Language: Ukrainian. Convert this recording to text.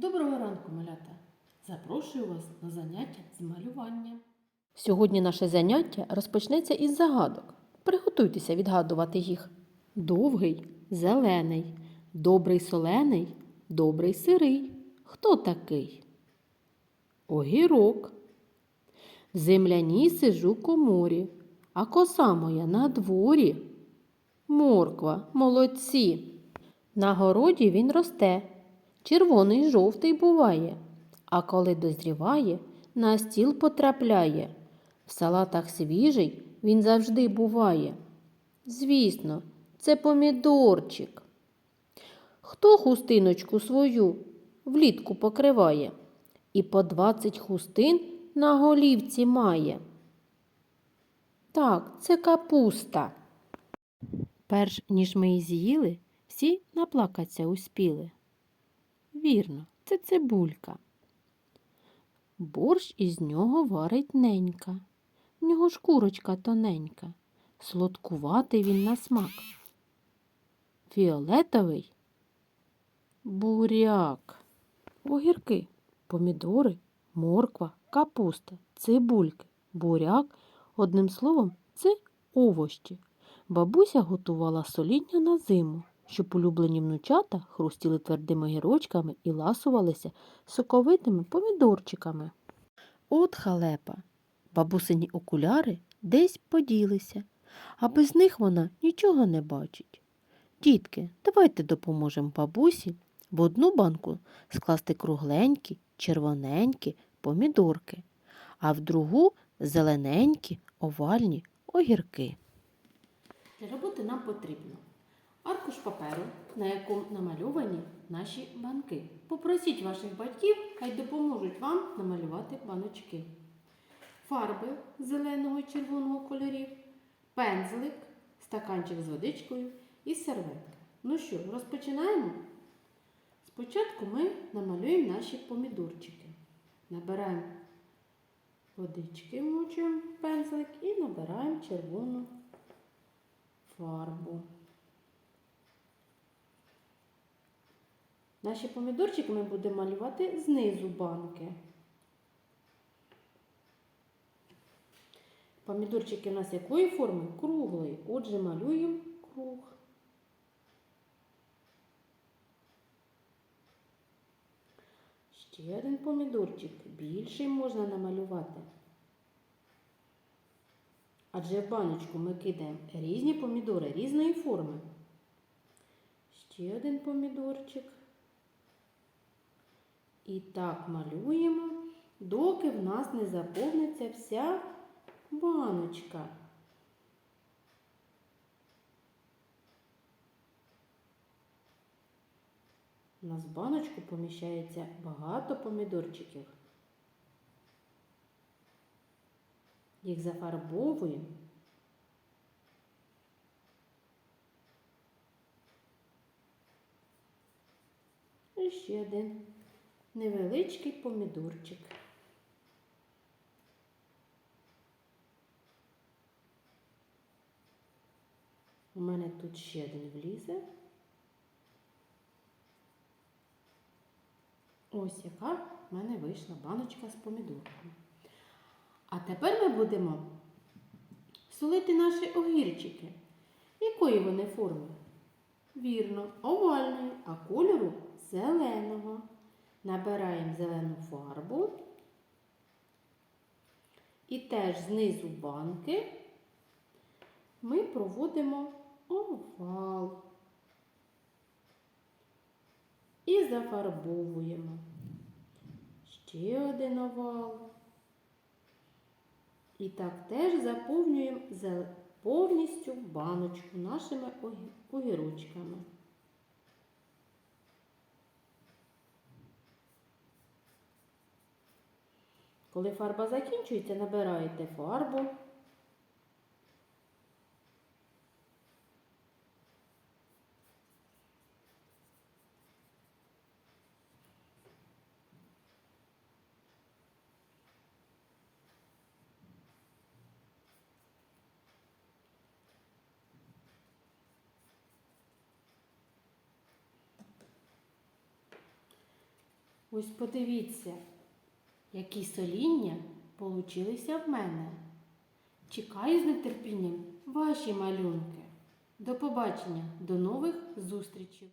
Доброго ранку, малята! Запрошую вас на заняття з малювання. Сьогодні наше заняття розпочнеться із загадок. Приготуйтеся відгадувати їх. Довгий, зелений, добрий солений, добрий сирий. Хто такий? Огірок. В земляній сижу коморі, а коса моя на дворі. Морква, молодці. На городі він росте, червоний жовтий буває, а коли дозріває, на стіл потрапляє. В салатах свіжий він завжди буває. Звісно, це помідорчик. Хто хустиночку свою влітку покриває і по двадцять хустин на голівці має? Так, це капуста. Перш ніж ми її з'їли, всі наплакаться успіли. Вірно, це цибулька. Борщ із нього варить ненька. В нього шкурочка тоненька. Солодкуватий він на смак. Фіолетовий буряк. Огірки, помідори, морква, капуста, цибульки, буряк. Одним словом, це овощі. Бабуся готувала соління на зиму, щоб улюблені внучата хрустіли твердими гірочками і ласувалися соковитими помідорчиками. От халепа. Бабусині окуляри десь поділися, а без них вона нічого не бачить. Дітки, давайте допоможемо бабусі в одну банку скласти кругленькі, червоненькі помідорки, а в другу зелененькі, овальні огірки. Для роботи нам потрібно аркуш паперу, на якому намальовані наші банки. Попросіть ваших батьків, хай допоможуть вам намалювати баночки. Фарби зеленого і червоного кольорів, пензлик, стаканчик з водичкою і серветка. Ну що, розпочинаємо? Спочатку ми намалюємо наші помідорчики. Набираємо водички, мочуємо пензлик і набираємо червону фарбу. Наші помідорчики ми будемо малювати знизу банки. Помідорчики у нас якої форми? Круглої. Отже, малюємо круг. Ще один помідорчик. Більший можна намалювати. Адже в баночку ми кидаємо різні помідори різної форми. Ще один помідорчик. І так малюємо, доки в нас не заповниться вся баночка. У нас в баночку поміщається багато помідорчиків. Їх зафарбовуємо. І ще один невеличкий помідорчик. У мене тут ще один влізе. Ось яка в мене вийшла баночка з помідорками. А тепер ми будемо солити наші огірчики. Якої вони форми? Вірно, овальної, а кольору зеленого. Набираємо зелену фарбу. І теж знизу банки ми проводимо овал. І зафарбовуємо. Ще один овал. І так теж заповнюємо повністю баночку нашими огі- огірочками. Коли фарба закінчується, набираєте фарбу. Ось подивіться, які соління получилися в мене. Чекаю з нетерпінням ваші малюнки. До побачення, до нових зустрічей!